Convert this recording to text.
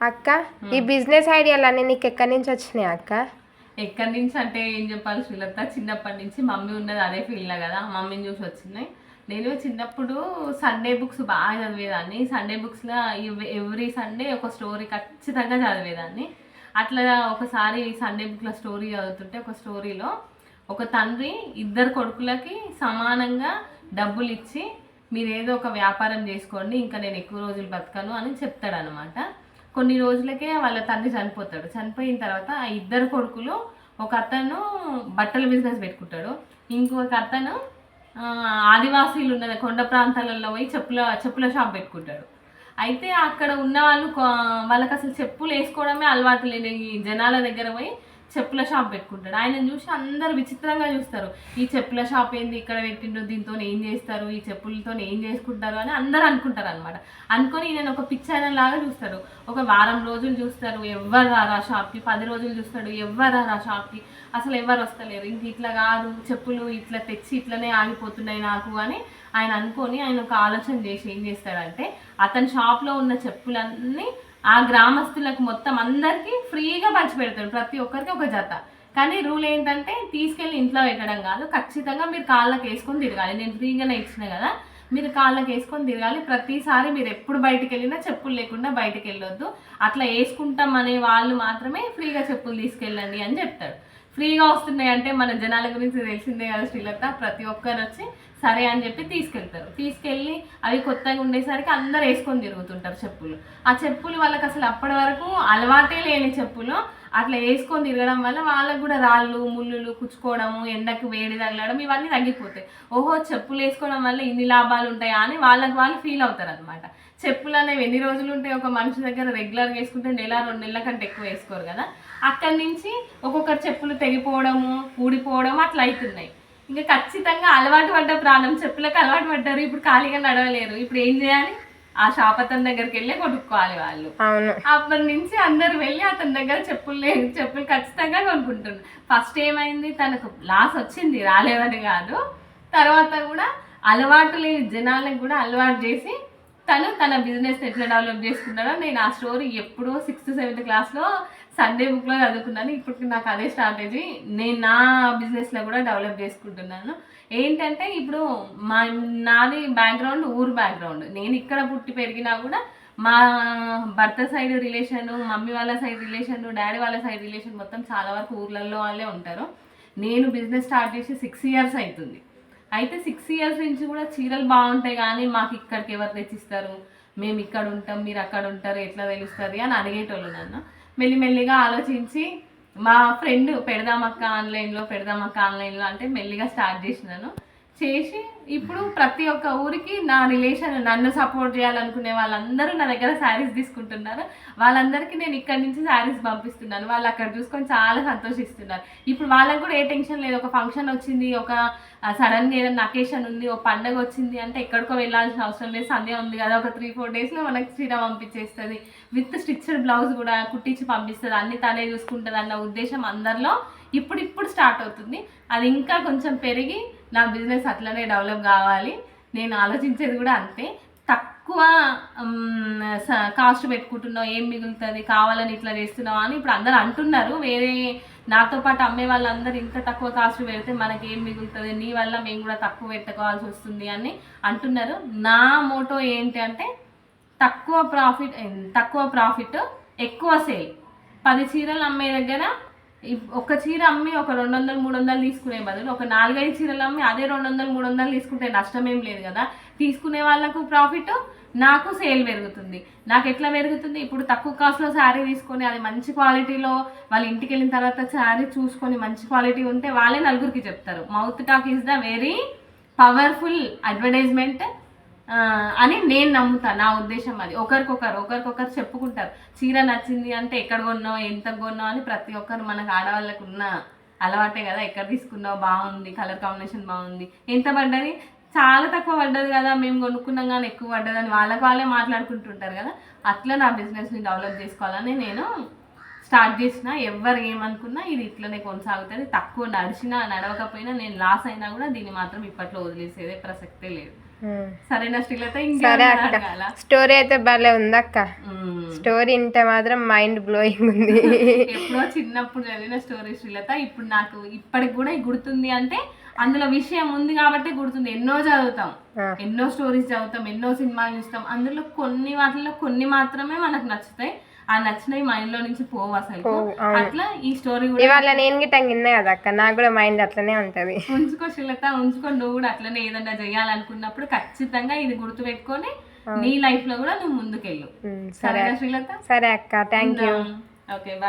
అక్క ఈ బిజినెస్ ఐడియాలన్నీ నీకు ఎక్కడి నుంచి వచ్చినాయి అక్క? ఎక్కడి నుంచి అంటే ఏం చెప్పాలి శ్రీలత చిన్నప్పటి నుంచి మమ్మీ ఉన్నది అదే ఫీల్డ్లో కదా మమ్మీని చూసి వచ్చినాయి నేను చిన్నప్పుడు సండే బుక్స్ బాగా చదివేదాన్ని. సండే బుక్స్లో ఎవ్రీ సండే ఒక స్టోరీ ఖచ్చితంగా చదివేదాన్ని. అట్లా ఒకసారి సండే బుక్లో స్టోరీ చదువుతుంటే ఒక స్టోరీలో ఒక తండ్రి ఇద్దరు కొడుకులకి సమానంగా డబ్బులు ఇచ్చి మీరు ఏదో ఒక వ్యాపారం చేసుకోండి ఇంకా నేను ఎక్కువ రోజులు బతకను అని చెప్తాడనమాట కొన్ని రోజులకే వాళ్ళ తండ్రి చనిపోతాడు. చనిపోయిన తర్వాత ఆ ఇద్దరు కొడుకులు ఒక అతను బట్టల బిజినెస్ పెట్టుకుంటాడు. ఇంకొక అతను ఆదివాసీలు ఉన్న కొండ ప్రాంతాలలో పోయి చెప్పుల చెప్పుల షాప్ పెట్టుకుంటాడు. అయితే అక్కడ ఉన్న వాళ్ళు వాళ్ళకి అసలు చెప్పులు వేసుకోవడమే అలవాటు లేని ఈ జనాల దగ్గర పోయి చెప్పుల షాప్ పెట్టుకుంటాడు. ఆయన చూసి అందరు విచిత్రంగా చూస్తారు. ఈ చెప్పుల షాప్ ఏంది? ఇక్కడ పెట్టిండు దీంతో ఏం చేస్తారు? ఈ చెప్పులతో ఏం చేసుకుంటారు? అని అందరు అనుకుంటారు అనమాట అనుకొని నేను ఒక పిక్చర్ లాగా చూస్తారు ఒక వారం రోజులు చూస్తారు ఎవ్వరు రారు ఆ షాప్కి పది రోజులు చూస్తాడు. ఎవ్వరు రారు ఆ షాప్కి అసలు ఎవరు వస్తలేరు. ఇంక ఇట్లా కాదు. చెప్పులు ఇట్లా తెచ్చి ఇట్లనే ఆగిపోతున్నాయి నాకు అని ఆయన అనుకొని ఆయన ఒక ఆలోచన చేసి ఏం చేస్తాడంటే అతని షాప్లో ఉన్న చెప్పులన్నీ ఆ గ్రామస్తులకు మొత్తం అందరికీ ఫ్రీగా పంచి పెడతాడు ప్రతి ఒక్కరికి ఒక జత. కానీ రూల్ ఏంటంటే తీసుకెళ్ళి ఇంట్లో పెట్టడం కాదు. ఖచ్చితంగా మీరు కాళ్ళకి వేసుకొని తిరగాలి. నేను ఫ్రీగానే ఇచ్చిన కదా. మీరు కాళ్ళకి వేసుకొని తిరగాలి. ప్రతిసారి మీరు ఎప్పుడు బయటికి వెళ్ళినా చెప్పులు లేకుండా బయటకు వెళ్ళొద్దు. అట్లా వేసుకుంటాం అనే వాళ్ళు మాత్రమే ఫ్రీగా చెప్పులు తీసుకెళ్ళండి అని చెప్తాడు ఫ్రీగా వస్తున్నాయి అంటే మన జనాల గురించి తెలిసిందే కదా శ్రీలత. ప్రతి ఒక్కరు వచ్చి సరే అని చెప్పి తీసుకెళ్తారు. తీసుకెళ్ళి అవి కొత్తగా ఉండేసరికి అందరు వేసుకొని తిరుగుతుంటారు చెప్పులు. ఆ చెప్పులు వాళ్ళకి అసలు అప్పటి వరకు అలవాటే లేని చెప్పులు. అట్లా వేసుకొని తిరగడం వల్ల వాళ్ళకు కూడా రాళ్ళు ముళ్ళు కుచ్చుకోవడము ఎండకు వేడి తగలడం ఇవన్నీ తగ్గిపోతాయి. ఓహో చెప్పులు వేసుకోవడం వల్ల ఇన్ని లాభాలు ఉంటాయా అని వాళ్ళకి వాళ్ళు ఫీల్ అవుతారు అనమాట చెప్పులు అనేవి ఎన్ని రోజులు ఉంటాయి? ఒక మనిషి దగ్గర రెగ్యులర్గా వేసుకుంటే నెల రెండు నెలల కంటే ఎక్కువ వేసుకోరు కదా. అక్కడి నుంచి ఒక్కొక్కరు చెప్పులు తెగిపోవడము ఊడిపోవడం అట్లా అవుతున్నాయి. ఇంకా ఖచ్చితంగా అలవాటు పడ్డ ప్రాణం చెప్పులకు అలవాటు పడ్డారు. ఇప్పుడు ఖాళీగా నడవలేరు. ఇప్పుడు ఏం చేయాలి? ఆ షాప్ అతని దగ్గరికి వెళ్ళి కొనుక్కోవాలి వాళ్ళు. అవును. అప్పటి నుంచి అందరు వెళ్ళి అతని దగ్గర చెప్పులు లేదు చెప్పులు ఖచ్చితంగా కొనుక్కుంటున్నారు. ఫస్ట్ ఏమైంది? తనకు లాస్ వచ్చింది రాలేదని కాదు. తర్వాత కూడా అలవాటు లేని జనాలకు కూడా అలవాటు చేసి తను తన బిజినెస్ ఎట్లా డెవలప్ చేసుకున్నాడో నేను ఆ స్టోరీ ఎప్పుడో సిక్స్త్ సెవెంత్ క్లాస్లో సండే బుక్లో చదువుకున్నాను. ఇప్పుడు నాకు అదే స్ట్రాటజీ నేను నా బిజినెస్లో కూడా డెవలప్ చేసుకుంటున్నాను. ఏంటంటే ఇప్పుడు మా నాది బ్యాక్గ్రౌండ్ ఊరు బ్యాక్గ్రౌండ్ నేను ఇక్కడ పుట్టి పెరిగినా కూడా మా భర్త సైడ్ రిలేషన్ మమ్మీ వాళ్ళ సైడ్ రిలేషన్ డాడీ వాళ్ళ సైడ్ రిలేషన్ మొత్తం చాలా వరకు ఊర్లలో వాళ్ళే ఉంటారు. నేను బిజినెస్ స్టార్ట్ చేసి సిక్స్ ఇయర్స్ అవుతుంది అయితే సిక్స్ ఇయర్స్ నుంచి కూడా చీరలు బాగుంటాయి కానీ మాకు ఇక్కడికి ఎవరు తెచ్చిస్తారు? మేము ఇక్కడ ఉంటాం మీరు అక్కడ ఉంటారు ఎట్లా తెలుస్తుంది అని అడిగేటోళ్ళు నన్ను. మెల్లిమెల్లిగా ఆలోచించి మా ఫ్రెండ్ పెడదామక్క ఆన్లైన్లో పెడదామక్క ఆన్లైన్లో అంటే మెల్లిగా స్టార్ట్ చేసినాను. చేసి ఇప్పుడు ప్రతి ఒక్క ఊరికి నా రిలేషన్ నన్ను సపోర్ట్ చేయాలనుకునే వాళ్ళందరూ నా దగ్గర శారీస్ తీసుకుంటున్నారు. వాళ్ళందరికీ నేను ఇక్కడి నుంచి శారీస్ పంపిస్తున్నాను. వాళ్ళు అక్కడ చూసుకొని చాలా సంతోషిస్తున్నారు. ఇప్పుడు వాళ్ళకు కూడా ఏ టెన్షన్ లేదు. ఒక ఫంక్షన్ వచ్చింది ఒక సడన్గా ఏదైనా అకేషన్ ఉంది ఒక పండగ వచ్చింది అంటే ఎక్కడికో వెళ్ళాల్సిన అవసరం లేదు. సందే ఉంది కదా ఒక త్రీ ఫోర్ డేస్లో మనకి చీర పంపించేస్తుంది. విత్ స్టిచ్డ్ బ్లౌజ్ కూడా కుట్టించి పంపిస్తుంది. అన్ని తనే చూసుకుంటుంది అన్న ఉద్దేశం అందరిలో ఇప్పుడు ఇప్పుడు స్టార్ట్ అవుతుంది. అది ఇంకా కొంచెం పెరిగి నా బిజినెస్ అట్లనే డెవలప్ కావాలి. నేను ఆలోచించేది కూడా అంతే. తక్కువ కాస్ట్ పెట్టుకుంటున్నావు ఏం మిగులుతుంది కావాలని ఇట్లా చేస్తున్నావు అని ఇప్పుడు అందరు అంటున్నారు. వేరే నాతో పాటు అమ్మే వాళ్ళందరూ ఇంత తక్కువ కాస్ట్ పెడితే మనకి ఏం మిగులుతుంది? నీ వల్ల మేము కూడా తక్కువ పెట్టుకోవాల్సి వస్తుంది అని అంటున్నారు. నా మోటో ఏంటి అంటే తక్కువ ప్రాఫిట్ తక్కువ ప్రాఫిట్ ఎక్కువ సేల్. పది చీరలు అమ్మే దగ్గర ఒక చీర అమ్మి ఒక రెండు వందలు మూడు వందలు తీసుకునే బదులు ఒక నాలుగైదు చీరలు అమ్మి అదే రెండు వందలు మూడు వందలు తీసుకుంటే నష్టం ఏం లేదు కదా. తీసుకునే వాళ్ళకు ప్రాఫిట్ నాకు సేల్ పెరుగుతుంది. నాకు ఎట్లా పెరుగుతుంది? ఇప్పుడు తక్కువ కాస్ట్లో శారీ తీసుకొని అది మంచి క్వాలిటీలో వాళ్ళ ఇంటికి వెళ్ళిన తర్వాత శారీ చూసుకొని మంచి క్వాలిటీ ఉంటే వాళ్ళే నలుగురికి చెప్తారు. Mouth talk is the very powerful advertisement అని నేను నమ్ముతా. నా ఉద్దేశం అది. ఒకరికొకరు ఒకరికొకరు చెప్పుకుంటారు. చీర నచ్చింది అంటే ఎక్కడ కొన్నావు ఎంత కొన్నావు అని ప్రతి ఒక్కరు మనకు ఆడవాళ్ళకు ఉన్న అలవాటే కదా. ఎక్కడ తీసుకున్నావు బాగుంది కలర్ కాంబినేషన్ బాగుంది. ఎంత పడ్డది? చాలా తక్కువ పడ్డది కదా. మేము కొనుక్కున్నాం కానీ ఎక్కువ పడ్డదని వాళ్ళకి వాళ్ళే మాట్లాడుకుంటుంటారు కదా. అట్లా నా బిజినెస్ని డెవలప్ చేసుకోవాలని నేను స్టార్ట్ చేసిన ఎవరు ఏమనుకున్నా ఇది ఇట్లనే కొనసాగుతుంది. తక్కువ నడిచినా నడవకపోయినా నేను లాస్ అయినా కూడా దీన్ని మాత్రం ఇప్పట్లో వదిలేసేదే ప్రసక్తే లేదు. సరేనా శ్రీలత? సరే అక్క. స్టోరీ అయితే భలే ఉందక్క. స్టోరీ వింటే మాత్రం మైండ్ బ్లోయింగ్ ఉంది. ఎప్పుడో చిన్నప్పుడు చదివిన స్టోరీ శ్రీలత. ఇప్పుడు నాకు ఇప్పటికి కూడా గుర్తుంది అంటే అందులో విషయం ఉంది కాబట్టి గుర్తుంది. ఎన్నో చదువుతాం. ఎన్నో స్టోరీస్ చదువుతాం ఎన్నో సినిమాలు చూస్తాం. అందులో కొన్ని వాటిలో కొన్ని మాత్రమే మనకు నచ్చుతాయి. ఆ నచ్చినవి మైండ్లో నుంచి పోవు అసలు. అట్లా ఈ స్టోరీ కూడా ఇవాళ నేను గిట్ట గిన్నా కదా అక్క నాకు కూడా మైండ్ అట్లనే ఉంటది. ఉంచుకో శ్రీలత ఉంచుకో నువ్వు కూడా అట్లనే ఏదన్నా చేయాలనుకున్నప్పుడు ఖచ్చితంగా ఇది గుర్తు పెట్టుకొని నీ లైఫ్లో కూడా నువ్వు ముందుకెళ్ళు. సరే శ్రీలత? సరే అక్క థ్యాంక్ యూ ఓకే బాయ్